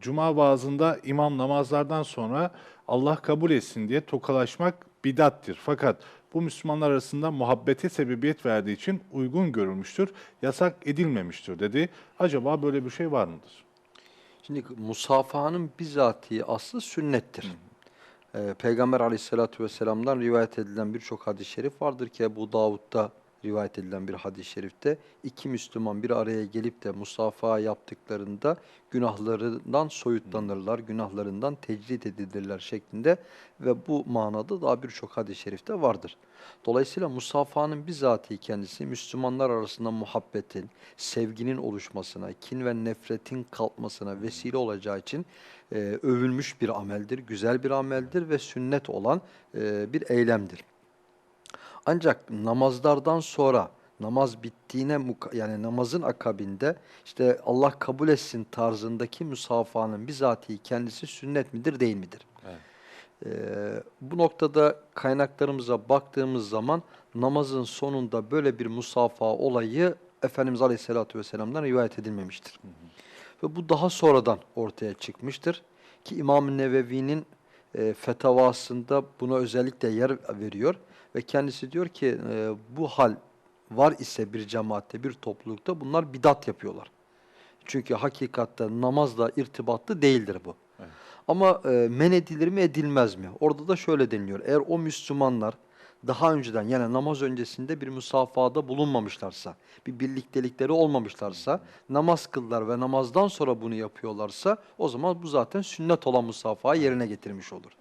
Cuma vaazında imam namazlardan sonra Allah kabul etsin diye tokalaşmak bidattir. Fakat bu Müslümanlar arasında muhabbete sebebiyet verdiği için uygun görülmüştür, yasak edilmemiştir dedi. Acaba böyle bir şey var mıdır? Şimdi musafahanın bizatihi aslı sünnettir. Ee, Peygamber aleyhissalatü vesselam'dan rivayet edilen birçok hadis-i şerif vardır ki bu Davud'da rivayet edilen bir hadis-i şerifte iki Müslüman bir araya gelip de musafaha yaptıklarında günahlarından soyutlanırlar, günahlarından tecrit edilirler şeklinde ve bu manada daha birçok hadis-i şerifte vardır. Dolayısıyla musafahanın bizatihi kendisi Müslümanlar arasında muhabbetin, sevginin oluşmasına, kin ve nefretin kalkmasına vesile olacağı için e, övülmüş bir ameldir, güzel bir ameldir ve sünnet olan e, bir eylemdir. Ancak namazlardan sonra namaz bittiğine yani namazın akabinde işte Allah kabul etsin tarzındaki musafahanın bizatihi kendisi sünnet midir değil midir? Ee, bu noktada kaynaklarımıza baktığımız zaman namazın sonunda böyle bir musafa olayı Efendimiz Aleyhisselatü Vesselam'dan rivayet edilmemiştir. Ve bu daha sonradan ortaya çıkmıştır. Ki İmam-ı Nevevi'nin e, fetavasında buna özellikle yer veriyor. Ve kendisi diyor ki e, bu hal var ise bir cemaatte, bir toplulukta bunlar bidat yapıyorlar. Çünkü hakikatte namazla irtibatlı değildir bu. Ama e, men edilir mi edilmez mi? Orada da şöyle deniliyor. Eğer o Müslümanlar daha önceden yani namaz öncesinde bir musafada bulunmamışlarsa, bir birliktelikleri olmamışlarsa, namaz kıldılar ve namazdan sonra bunu yapıyorlarsa o zaman bu zaten sünnet olan musafayı yerine getirmiş olur.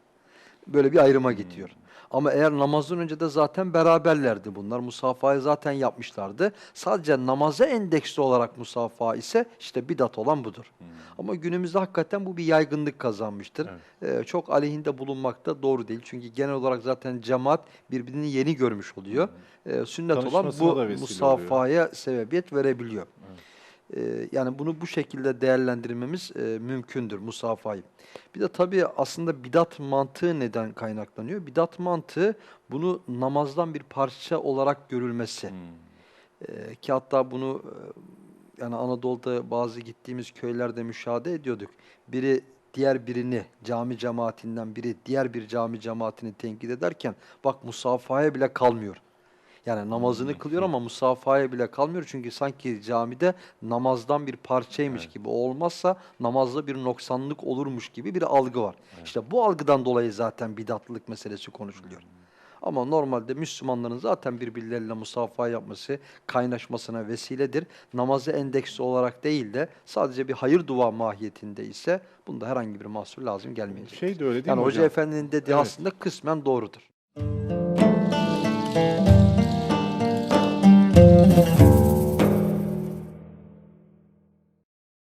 Böyle bir ayrıma gidiyor. Ama eğer namazdan önce de zaten beraberlerdi bunlar. Musafayı zaten yapmışlardı. Sadece namaza endeksli olarak musafa ise işte bidat olan budur. Ama günümüzde hakikaten bu bir yaygınlık kazanmıştır. Ee, çok aleyhinde bulunmak da doğru değil. Çünkü genel olarak zaten cemaat birbirini yeni görmüş oluyor. Ee, sünnet olan bu musafaya sebebiyet verebiliyor. Ee, yani bunu bu şekilde değerlendirmemiz e, mümkündür musafayı. Bir de tabii aslında bidat mantığı neden kaynaklanıyor? Bidat mantığı bunu namazdan bir parça olarak görülmesi. Ee, ki hatta bunu e, yani Anadolu'da bazı gittiğimiz köylerde müşahede ediyorduk. Biri diğer birini cami cemaatinden biri diğer bir cami cemaatini tenkit ederken bak musafaya bile kalmıyor. Yani namazını kılıyor ama musafaya bile kalmıyor. Çünkü sanki camide namazdan bir parçaymış gibi. O olmazsa namazda bir noksanlık olurmuş gibi bir algı var. İşte bu algıdan dolayı zaten bidatlılık meselesi konuşuluyor. Ama normalde Müslümanların zaten birbirleriyle musafaha yapması, kaynaşmasına vesiledir. Namazı endeksi olarak değil de sadece bir hayır dua mahiyetinde ise bunda herhangi bir mahsur lazım gelmeyecek. Şey de öyle değil yani mi Hoca hocam? Efendi'nin dediği Evet. aslında kısmen doğrudur.